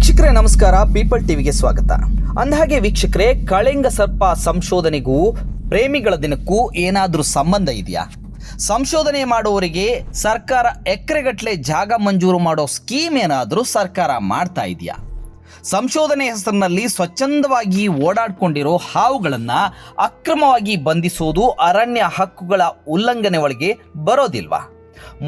ವೀಕ್ಷಕರೇ, ನಮಸ್ಕಾರ. ಪೀಪಲ್ ಟಿವಿಗೆ ಸ್ವಾಗತ. ಅಂದಹಾಗೆ ವೀಕ್ಷಕರೇ, ಕಳಿಂಗ ಸರ್ಪ ಸಂಶೋಧನೆಗೂ, ಪ್ರೇಮಿಗಳ ದಿನಕ್ಕೂ ಏನಾದರೂ ಸಂಬಂಧ ಇದೆಯಾ? ಸಂಶೋಧನೆ ಮಾಡುವವರಿಗೆ ಸರ್ಕಾರ ಎಕರೆಗಟ್ಟಲೆ ಜಾಗ ಮಂಜೂರು ಮಾಡೋ ಸ್ಕೀಮ್ ಏನಾದರೂ ಸರ್ಕಾರ ಮಾಡ್ತಾ ಇದೆಯಾ? ಸಂಶೋಧನೆ ಹೆಸರಿನಲ್ಲಿ ಸ್ವಚ್ಛಂದವಾಗಿ ಓಡಾಡಿಕೊಂಡಿರೋ ಹಾವುಗಳನ್ನು ಅಕ್ರಮವಾಗಿ ಬಂಧಿಸೋದು ಅರಣ್ಯ ಹಕ್ಕುಗಳ ಉಲ್ಲಂಘನೆ ಒಳಗೆ ಬರೋದಿಲ್ವಾ?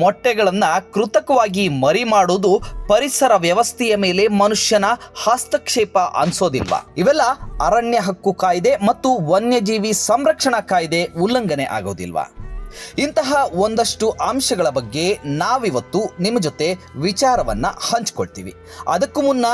ಮೊಟ್ಟೆಗಳನ್ನು ಕೃತಕವಾಗಿ ಮರಿ ಮಾಡೋದು ಪರಿಸರ ವ್ಯವಸ್ಥೆಯ ಮೇಲೆ ಮನುಷ್ಯನ ಹಸ್ತಕ್ಷೇಪ ಅನ್ಸೋದಿಲ್ವಾ? ಇವೆಲ್ಲ ಅರಣ್ಯ ಹಕ್ಕು ಕಾಯ್ದೆ ಮತ್ತು ವನ್ಯಜೀವಿ ಸಂರಕ್ಷಣಾ ಕಾಯ್ದೆ ಉಲ್ಲಂಘನೆ ಆಗೋದಿಲ್ವಾ? ಇಂತಹ ಒಂದಷ್ಟು ಅಂಶಗಳ ಬಗ್ಗೆ ನಾವಿವತ್ತು ನಿಮ್ಮ ಜೊತೆ ವಿಚಾರವನ್ನ ಹಂಚ್ಕೊಳ್ತೀವಿ. ಅದಕ್ಕೂ ಮುನ್ನ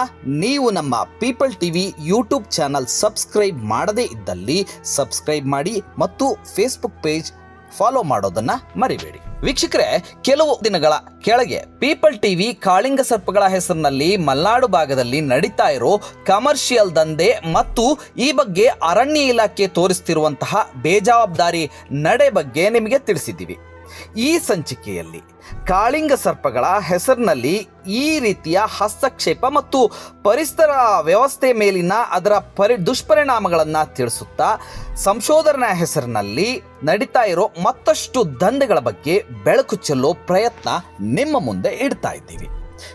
ನೀವು ನಮ್ಮ People TV YouTube channel subscribe ಮಾಡದೇ ಇದ್ದಲ್ಲಿ ಸಬ್ಸ್ಕ್ರೈಬ್ ಮಾಡಿ ಮತ್ತು ಫೇಸ್ಬುಕ್ ಪೇಜ್ ಫಾಲೋ ಮಾಡೋದನ್ನ ಮರಿಬೇಡಿ. ವೀಕ್ಷಕರೇ, ಕೆಲವು ದಿನಗಳ ಕೆಳಗೆ ಪೀಪಲ್ ಟಿವಿ ಕಾಳಿಂಗ ಸರ್ಪಗಳ ಹೆಸರಿನಲ್ಲಿ ಮಲ್ನಾಡು ಭಾಗದಲ್ಲಿ ನಡೀತಾ ಇರೋ ಕಮರ್ಷಿಯಲ್ ದಂಧೆ ಮತ್ತು ಈ ಬಗ್ಗೆ ಅರಣ್ಯ ಇಲಾಖೆ ತೋರಿಸ್ತಿರುವಂತಹ ಬೇಜವಾಬ್ದಾರಿ ನಡೆ ಬಗ್ಗೆ ನಿಮಗೆ ತಿಳಿಸಿದ್ದೀವಿ. ಈ ಸಂಚಿಕೆಯಲ್ಲಿ ಕಾಳಿಂಗ ಸರ್ಪಗಳ ಹೆಸರಿನಲ್ಲಿ ಈ ರೀತಿಯ ಹಸ್ತಕ್ಷೇಪ ಮತ್ತು ಪರಿಸರ ವ್ಯವಸ್ಥೆ ಮೇಲಿನ ಅದರ ಪರಿ, ದುಷ್ಪರಿಣಾಮಗಳನ್ನು ತಿಳಿಸುತ್ತಾ, ಸಂಶೋಧನಾ ಹೆಸರಿನಲ್ಲಿ ನಡೀತಾ ಇರೋ ಮತ್ತಷ್ಟು ದಂಧೆಗಳ ಬಗ್ಗೆ ಬೆಳಕು ಚೆಲ್ಲೋ ಪ್ರಯತ್ನ ನಿಮ್ಮ ಮುಂದೆ ಇಡ್ತಾ ಇದ್ದೀವಿ.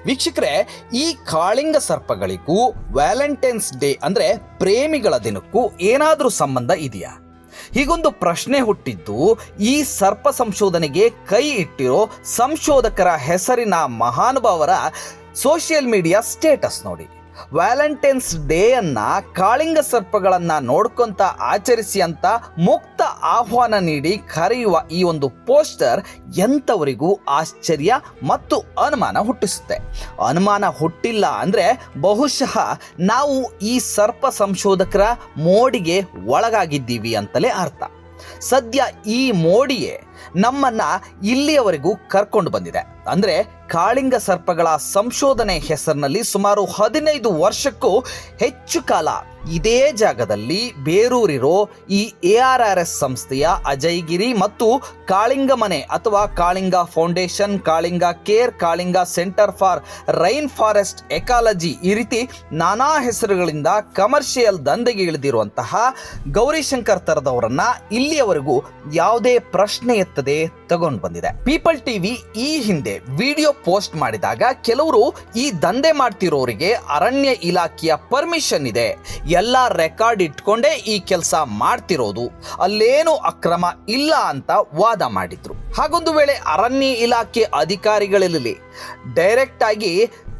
ವೀಕ್ಷಕರೇ, ಈ ಕಾಳಿಂಗ ಸರ್ಪಗಳಿಗೂ ವ್ಯಾಲೆಂಟೈನ್ಸ್ ಡೇ ಅಂದರೆ ಪ್ರೇಮಿಗಳ ದಿನಕ್ಕೂ ಏನಾದರೂ ಸಂಬಂಧ ಇದೆಯಾ? ಹೀಗೊಂದು ಪ್ರಶ್ನೆ ಹುಟ್ಟಿದ್ದು, ಈ ಸರ್ಪ ಸಂಶೋಧನೆಗೆ ಕೈ ಇಟ್ಟಿರೋ ಸಂಶೋಧಕರ ಹೆಸರಿನ ಮಹಾನುಭಾವರ ಸೋಷಿಯಲ್ ಮೀಡಿಯಾ ಸ್ಟೇಟಸ್ ನೋಡಿ. ವ್ಯಾಲೆಂಟೈನ್ಸ್ ಡೇ ಅನ್ನ ಕಾಳಿಂಗ ಸರ್ಪಗಳನ್ನ ನೋಡ್ಕೊಂತ ಆಚರಿಸಿ ಅಂತ ಮುಕ್ತ ಆಹ್ವಾನ ನೀಡಿ ಕರೆಯುವ ಈ ಒಂದು ಪೋಸ್ಟರ್ ಎಂಥವರಿಗೂ ಆಶ್ಚರ್ಯ ಮತ್ತು ಅನುಮಾನ ಹುಟ್ಟಿಸುತ್ತೆ. ಅನುಮಾನ ಹುಟ್ಟಿಲ್ಲ ಅಂದ್ರೆ ಬಹುಶಃ ನಾವು ಈ ಸರ್ಪ ಸಂಶೋಧಕರ ಮೋಡಿಗೆ ಒಳಗಾಗಿದ್ದೀವಿ ಅಂತಲೇ ಅರ್ಥ. ಸದ್ಯ ಈ ಮೋಡಿಯೇ ನಮ್ಮನ್ನ ಇಲ್ಲಿಯವರೆಗೂ ಕರ್ಕೊಂಡು ಬಂದಿದೆ. ಅಂದ್ರೆ ಕಾಳಿಂಗ ಸರ್ಪಗಳ ಸಂಶೋಧನೆ ಹೆಸರಿನಲ್ಲಿ ಸುಮಾರು ಹದಿನೈದು ವರ್ಷಕ್ಕೂ ಹೆಚ್ಚು ಕಾಲ ಇದೇ ಜಾಗದಲ್ಲಿ ಬೇರೂರಿರೋ ಈ ಎ ಆರ್ ಆರ್ ಎಸ್ ಸಂಸ್ಥೆಯ ಅಜಯ್ಗಿರಿ ಮತ್ತು ಕಾಳಿಂಗ ಮನೆ ಅಥವಾ Kalinga foundation, Kalinga care, Kalinga centre for rain forest ecology ಈ ರೀತಿ ನಾನಾ ಹೆಸರುಗಳಿಂದ ಕಮರ್ಷಿಯಲ್ ದಂಧೆಗೆ ಇಳಿದಿರುವಂತಹ ಗೌರಿಶಂಕರ್ ತರದವರನ್ನ ಇಲ್ಲಿಯವರೆಗೂ ಯಾವುದೇ ಪ್ರಶ್ನೆ ಎತ್ತದೆ ತಗೊಂಡು ಬಂದಿದೆ. ಪೀಪಲ್ ಟಿವಿ ಈ ಹಿಂದೆ ವಿಡಿಯೋ ಪೋಸ್ಟ್ ಮಾಡಿದಾಗ ಕೆಲವರು ಈ ದಂಧೆ ಮಾಡ್ತಿರೋರಿಗೆ ಅರಣ್ಯ ಇಲಾಖೆಯ ಪರ್ಮಿಷನ್ ಇದೆ. ಎಲ್ಲ ರೆಕಾರ್ಡ್ ಇಟ್ಕೊಂಡೇ ಈ ಕೆಲಸ ಮಾಡ್ತಿರೋದು. ಅಲ್ಲೇನು ಅಕ್ರಮ ಇಲ್ಲ ಅಂತ ವಾದ ಮಾಡಿದ್ರು. ಹಾಗೊಂದು ವೇಳೆ ಅರಣ್ಯ ಇಲಾಖೆ ಅಧಿಕಾರಿಗಳಲ್ಲಿ ಡೈರೆಕ್ಟ್ ಆಗಿ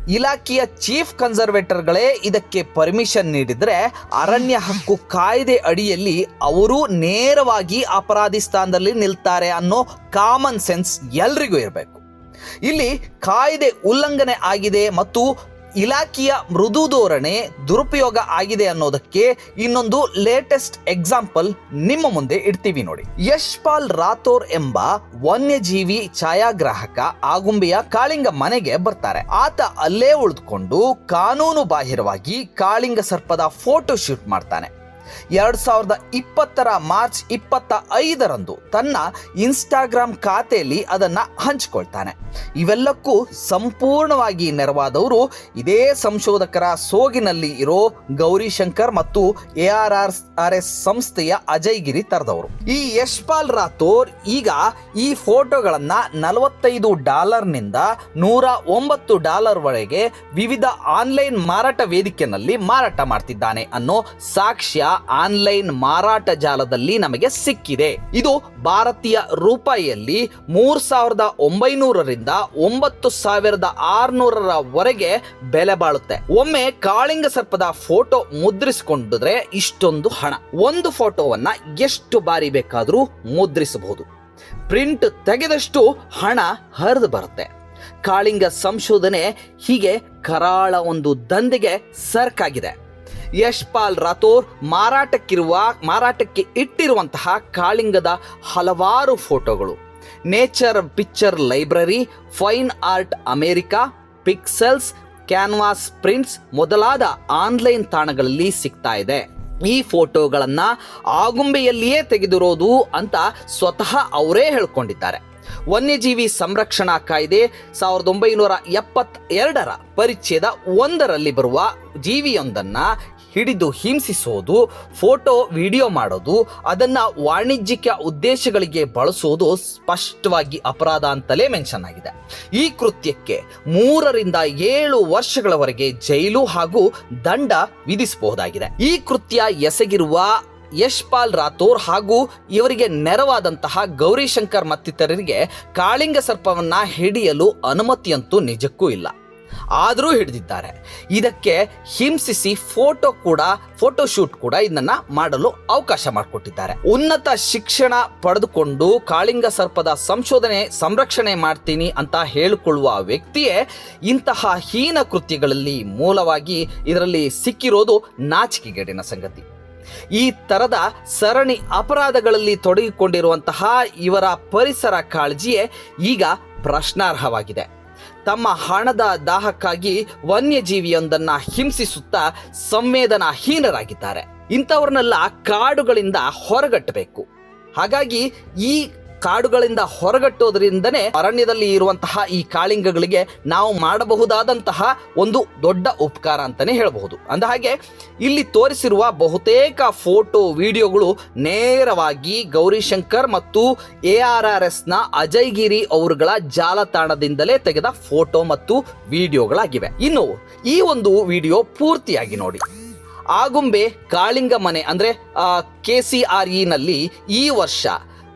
ಇಲಾಖೆಯ ಚೀಫ್ ಕನ್ಸರ್ವೇಟರ್ಗಳೇ ಇದಕ್ಕೆ ಪರ್ಮಿಷನ್ ನೀಡಿದರೆ ಅರಣ್ಯ ಹಕ್ಕು ಕಾಯ್ದೆ ಅಡಿಯಲ್ಲಿ ಅವರು ನೇರವಾಗಿ ಅಪರಾಧಿ ಸ್ಥಾನದಲ್ಲಿ ನಿಲ್ತಾರೆ ಅನ್ನೋ ಕಾಮನ್ ಸೆನ್ಸ್ ಎಲ್ರಿಗೂ ಇರಬೇಕು. ಇಲ್ಲಿ ಕಾಯ್ದೆ ಉಲ್ಲಂಘನೆ ಆಗಿದೆ ಮತ್ತು ಇಲಾಖೆಯ ಮೃದು ಧೋರಣೆ ದುರುಪಯೋಗ ಆಗಿದೆ ಅನ್ನೋದಕ್ಕೆ ಇನ್ನೊಂದು ಲೇಟೆಸ್ಟ್ ಎಕ್ಸಾಂಪಲ್ ನಿಮ್ಮ ಮುಂದೆ ಇಡ್ತೀವಿ ನೋಡಿ. ಯಶ್ಪಾಲ್ ರಾಥೋರ್ ಎಂಬ ವನ್ಯಜೀವಿ ಛಾಯಾಗ್ರಾಹಕ ಆಗುಂಬೆಯ ಕಾಳಿಂಗ ಮನೆಗೆ ಬರ್ತಾರೆ. ಆತ ಅಲ್ಲೇ ಉಳಿದುಕೊಂಡು ಕಾನೂನು ಬಾಹಿರವಾಗಿ ಕಾಳಿಂಗ ಸರ್ಪದ ಫೋಟೋ ಶೂಟ್ ಮಾಡ್ತಾನೆ. ಎರಡ್ ಸಾವಿರದ ಇಪ್ಪತ್ತರ ಮಾರ್ಚ್ ಇಪ್ಪತ್ತ ಐದರಂದು ತನ್ನ ಇನ್ಸ್ಟಾಗ್ರಾಮ್ ಖಾತೆಯಲ್ಲಿ ಅದನ್ನು ಹಂಚಿಕೊಳ್ತಾನೆ. ಇವೆಲ್ಲಕ್ಕೂ ಸಂಪೂರ್ಣವಾಗಿ ನೆರವಾದವರು ಇದೇ ಸಂಶೋಧಕರ ಸೋಗಿನಲ್ಲಿ ಇರೋ ಗೌರಿಶಂಕರ್ ಮತ್ತು A R R R S ಸಂಸ್ಥೆಯ ಅಜಯ್ ಗಿರಿ ತರದವರು. ಈ ಯಶ್ಪಾಲ್ ರಾಥೋರ್ ಈಗ ಈ ಫೋಟೋಗಳನ್ನ ನಲವತ್ತೈದು ಡಾಲರ್ನಿಂದ ನೂರ ಒಂಬತ್ತು ಡಾಲರ್ ವರೆಗೆ ವಿವಿಧ ಆನ್ಲೈನ್ ಮಾರಾಟ ವೇದಿಕೆನಲ್ಲಿ ಮಾರಾಟ ಮಾಡ್ತಿದ್ದಾನೆ ಅನ್ನೋ ಸಾಕ್ಷ್ಯ ಆನ್ಲೈನ್ ಮಾರಾಟ ಜಾಲದಲ್ಲಿ ನಮಗೆ ಸಿಕ್ಕಿದೆ. ಇದು ಭಾರತೀಯ ರೂಪಾಯಿಯಲ್ಲಿ ಮೂರ್ ಸಾವಿರದ ಒಂಬೈನೂರರಿಂದ ಒಂಬತ್ತು ಸಾವಿರದ ಆರ್ನೂರರವರೆಗೆ ಬೆಲೆ ಬಾಳುತ್ತೆ. ಒಮ್ಮೆ ಕಾಳಿಂಗ ಸರ್ಪದ ಫೋಟೋ ಮುದ್ರಿಸಿಕೊಂಡಿದ್ರೆ ಇಷ್ಟೊಂದು ಹಣ. ಒಂದು ಫೋಟೋವನ್ನ ಎಷ್ಟು ಬಾರಿ ಬೇಕಾದರೂ ಮುದ್ರಿಸಬಹುದು. ಪ್ರಿಂಟ್ ತೆಗೆದಷ್ಟು ಹಣ ಹರಿದು ಬರುತ್ತೆ. ಕಾಳಿಂಗ ಸಂಶೋಧನೆ ಹೀಗೆ ಕರಾಳ ಒಂದು ದಂಧೆಗೆ ಸರ್ಕಾಗಿದೆ. ಯಶ್ಪಾಲ್ ರಾಥೋರ್ ಮಾರಾಟಕ್ಕಿರುವ, ಮಾರಾಟಕ್ಕೆ ಇಟ್ಟಿರುವಂತಹ ಕಾಳಿಂಗದ ಹಲವಾರು ಫೋಟೋಗಳು. Nature picture library, fine art America, pixels, canvas prints ಮೊದಲಾದ ಆನ್ಲೈನ್ ತಾಣಗಳಲ್ಲಿ ಸಿಗ್ತಾ ಇದೆ. ಈ ಫೋಟೋಗಳನ್ನು ಆಗುಂಬೆಯಲ್ಲಿಯೇ ತೆಗೆದಿರೋದು ಅಂತ ಸ್ವತಃ ಅವರೇ ಹೇಳ್ಕೊಂಡಿದ್ದಾರೆ. ವನ್ಯಜೀವಿ ಸಂರಕ್ಷಣಾ ಕಾಯ್ದೆ ಸಾವಿರದ ಒಂಬೈನೂರ ಎಪ್ಪತ್ತೆರಡರ ಪರಿಚಯದ ಒಂದರಲ್ಲಿ ಬರುವ ಜೀವಿಯೊಂದನ್ನ ಹಿಡಿದು ಹಿಂಸಿಸೋದು, ಫೋಟೋ, ವಿಡಿಯೋ ಮಾಡೋದು, ಅದನ್ನ ವಾಣಿಜ್ಯಿಕ ಉದ್ದೇಶಗಳಿಗೆ ಬಳಸೋದು ಸ್ಪಷ್ಟವಾಗಿ ಅಪರಾಧ ಅಂತಲೇ ಮೆನ್ಷನ್ ಆಗಿದೆ. ಈ ಕೃತ್ಯಕ್ಕೆ ಮೂರರಿಂದ ಏಳು ವರ್ಷಗಳವರೆಗೆ ಜೈಲು ಹಾಗೂ ದಂಡ ವಿಧಿಸಬಹುದಾಗಿದೆ. ಈ ಕೃತ್ಯ ಎಸಗಿರುವ ಯಶ್ಪಾಲ್ ರಾಥೋರ್ ಹಾಗೂ ಇವರಿಗೆ ನೆರವಾದಂತಹ ಗೌರಿಶಂಕರ್ ಮತ್ತಿತರರಿಗೆ ಕಾಳಿಂಗ ಸರ್ಪವನ್ನ ಹಿಡಿಯಲು ಅನುಮತಿಯಂತೂ ನಿಜಕ್ಕೂ ಇಲ್ಲ. ಆದರೂ ಹಿಡಿದಿದ್ದಾರೆ. ಇದಕ್ಕೆ ಹಿಂಸಿಸಿ ಫೋಟೋ ಕೂಡ, ಫೋಟೋ ಶೂಟ್ ಕೂಡ ಇದನ್ನ ಮಾಡಲು ಅವಕಾಶ ಮಾಡಿಕೊಟ್ಟಿದ್ದಾರೆ. ಉನ್ನತ ಶಿಕ್ಷಣ ಪಡೆದುಕೊಂಡು ಕಾಳಿಂಗ ಸರ್ಪದ ಸಂಶೋಧನೆ, ಸಂರಕ್ಷಣೆ ಮಾಡ್ತೀನಿ ಅಂತ ಹೇಳಿಕೊಳ್ಳುವ ವ್ಯಕ್ತಿಯೇ ಇಂತಹ ಹೀನ ಕೃತ್ಯಗಳಲ್ಲಿ ಮೂಲವಾಗಿ ಇದರಲ್ಲಿ ಸಿಕ್ಕಿರೋದು ನಾಚಿಕೆಗೇಡಿನ ಸಂಗತಿ. ಈ ತರದ ಸರಣಿ ಅಪರಾಧಗಳಲ್ಲಿ ತೊಡಗಿಕೊಂಡಿರುವಂತಹ ಇವರ ಪರಿಸರ ಕಾಳಜಿಯೇ ಈಗ ಪ್ರಶ್ನಾರ್ಹವಾಗಿದೆ. ತಮ್ಮ ಹಣದ ದಾಹಕ್ಕಾಗಿ ವನ್ಯಜೀವಿಯೊಂದನ್ನ ಹಿಂಸಿಸುತ್ತಾ ಸಂವೇದನಾಹೀನರಾಗಿದ್ದಾರೆ. ಇಂಥವ್ರನ್ನೆಲ್ಲ ಕಾಡುಗಳಿಂದ ಹೊರಗಟ್ಟಬೇಕು. ಹಾಗಾಗಿ ಈ ಕಾಡುಗಳಿಂದ ಹೊರಗಟ್ಟೋದ್ರಿಂದನೇ ಅರಣ್ಯದಲ್ಲಿ ಇರುವಂತಹ ಈ ಕಾಳಿಂಗಗಳಿಗೆ ನಾವು ಮಾಡಬಹುದಾದಂತಹ ಒಂದು ದೊಡ್ಡ ಉಪಕಾರ ಅಂತಾನೆ ಹೇಳಬಹುದು. ಅಂದ ಹಾಗೆ ಇಲ್ಲಿ ತೋರಿಸಿರುವ ಬಹುತೇಕ ಫೋಟೋ ವಿಡಿಯೋಗಳು ನೇರವಾಗಿ ಗೌರಿಶಂಕರ್ ಮತ್ತು ಎ ಆರ್ ಆರ್ ಎಸ್ನ ಅಜಯ್ ಗಿರಿ ಅವರುಗಳ ಜಾಲತಾಣದಿಂದಲೇ ತೆಗೆದ ಫೋಟೋ ಮತ್ತು ವಿಡಿಯೋಗಳಾಗಿವೆ. ಇನ್ನು ಈ ಒಂದು ವಿಡಿಯೋ ಪೂರ್ತಿಯಾಗಿ ನೋಡಿ. ಆಗುಂಬೆ ಕಾಳಿಂಗ ಮನೆ ಅಂದರೆ ಕೆ ಸಿ ಆರ್ ಇನಲ್ಲಿ ಈ ವರ್ಷ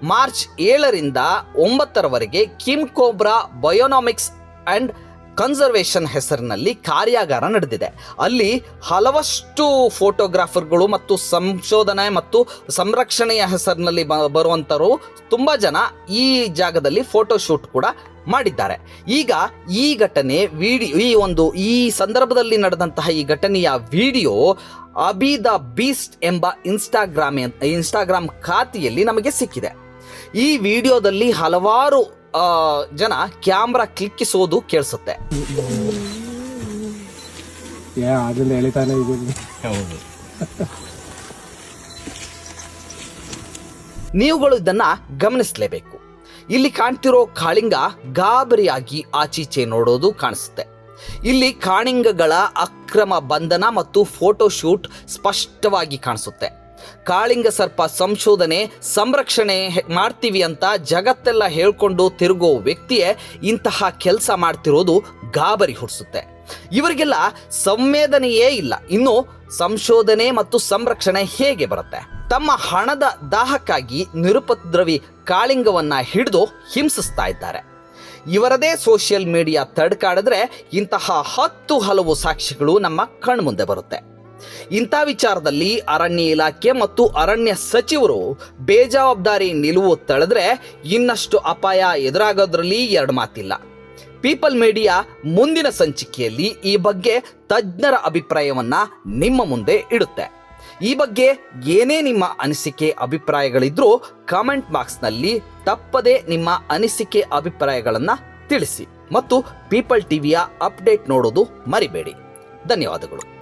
ಮಾರ್ಚ್ ಏಳರಿಂದ ಒಂಬತ್ತರವರೆಗೆ king cobra bionomics and conservation ಹೆಸರಿನಲ್ಲಿ ಕಾರ್ಯಾಗಾರ ನಡೆದಿದೆ. ಅಲ್ಲಿ ಹಲವಷ್ಟು ಫೋಟೋಗ್ರಾಫರ್ಗಳು ಮತ್ತು ಸಂಶೋಧನೆ ಮತ್ತು ಸಂರಕ್ಷಣೆಯ ಹೆಸರಿನಲ್ಲಿ ಬ ಬರುವಂಥವರು ತುಂಬ ಜನ ಈ ಜಾಗದಲ್ಲಿ ಫೋಟೋಶೂಟ್ ಕೂಡ ಮಾಡಿದ್ದಾರೆ. ಈಗ ಈ ಘಟನೆ ವಿಡಿಯೋ ಈ ಒಂದು, ಈ ಸಂದರ್ಭದಲ್ಲಿ ನಡೆದಂತಹ ಈ ಘಟನೆಯ ವಿಡಿಯೋ ಅಬಿ ದ ಬೀಸ್ಟ್ ಎಂಬ ಇನ್ಸ್ಟಾಗ್ರಾಮ್ ಇನ್ಸ್ಟಾಗ್ರಾಮ್ ಖಾತೆಯಲ್ಲಿ ನಮಗೆ ಸಿಕ್ಕಿದೆ. ಈ ವಿಡಿಯೋದಲ್ಲಿ ಹಲವಾರು ಜನ ಕ್ಯಾಮ್ರಾ ಕ್ಲಿಕ್ಕಿಸೋದು ಕೇಳಿಸುತ್ತೆ. ನೀವುಗಳು ಇದನ್ನ ಗಮನಿಸಲೇಬೇಕು. ಇಲ್ಲಿ ಕಾಣ್ತಿರೋ ಕಾಳಿಂಗ ಗಾಬರಿಯಾಗಿ ಆಚೀಚೆ ನೋಡೋದು ಕಾಣಿಸುತ್ತೆ. ಇಲ್ಲಿ ಕಾಣಿಂಗಗಳ ಅಕ್ರಮ ಬಂಧನ ಮತ್ತು ಫೋಟೋ ಶೂಟ್ ಸ್ಪಷ್ಟವಾಗಿ ಕಾಣಿಸುತ್ತೆ. ಕಾಳಿಂಗ ಸರ್ಪ ಸಂಶೋಧನೆ, ಸಂರಕ್ಷಣೆ ಮಾಡ್ತೀವಿ ಅಂತ ಜಗತ್ತೆಲ್ಲ ಹೇಳ್ಕೊಂಡು ತಿರುಗೋ ವ್ಯಕ್ತಿಯೇ ಇಂತಹ ಕೆಲಸ ಮಾಡ್ತಿರೋದು ಗಾಬರಿ ಹುಟ್ಟಿಸುತ್ತೆ ಇವರಿಗೆಲ್ಲ ಸಂವೇದನೆಯೇ ಇಲ್ಲ. ಇನ್ನು ಸಂಶೋಧನೆ ಮತ್ತು ಸಂರಕ್ಷಣೆ ಹೇಗೆ ಬರುತ್ತೆ? ತಮ್ಮ ಹಣದ ದಾಹಕ್ಕಾಗಿ ನಿರುಪದ್ರವಿ ಕಾಳಿಂಗವನ್ನ ಹಿಡಿದು ಹಿಂಸಿಸ್ತಾ ಇದ್ದಾರೆ. ಇವರದೇ ಸೋಷಿಯಲ್ ಮೀಡಿಯಾ ತಡ್ಕಾಡಿದ್ರೆ ಇಂತಹ ಹತ್ತು ಹಲವು ಸಾಕ್ಷಿಗಳು ನಮ್ಮ ಕಣ್ಮುಂದೆ ಬರುತ್ತೆ. ಇಂಥ ವಿಚಾರದಲ್ಲಿ ಅರಣ್ಯ ಇಲಾಖೆ ಮತ್ತು ಅರಣ್ಯ ಸಚಿವರು ಬೇಜವಾಬ್ದಾರಿ ನಿಲುವು ತಳೆದ್ರೆ ಇನ್ನಷ್ಟು ಅಪಾಯ ಎದುರಾಗೋದ್ರಲ್ಲಿ ಎರಡು ಮಾತಿಲ್ಲ. ಪೀಪಲ್ ಮೀಡಿಯಾ ಮುಂದಿನ ಸಂಚಿಕೆಯಲ್ಲಿ ಈ ಬಗ್ಗೆ ತಜ್ಞರ ಅಭಿಪ್ರಾಯವನ್ನ ನಿಮ್ಮ ಮುಂದೆ ಇಡುತ್ತೆ. ಈ ಬಗ್ಗೆ ಏನೇ ನಿಮ್ಮ ಅನಿಸಿಕೆ ಅಭಿಪ್ರಾಯಗಳಿದ್ರೂ ಕಾಮೆಂಟ್ ಬಾಕ್ಸ್ನಲ್ಲಿ ತಪ್ಪದೇ ನಿಮ್ಮ ಅನಿಸಿಕೆ ಅಭಿಪ್ರಾಯಗಳನ್ನು ತಿಳಿಸಿ ಮತ್ತು ಪೀಪಲ್ ಟಿವಿಯ ಅಪ್ಡೇಟ್ ನೋಡೋದು ಮರಿಬೇಡಿ. ಧನ್ಯವಾದಗಳು.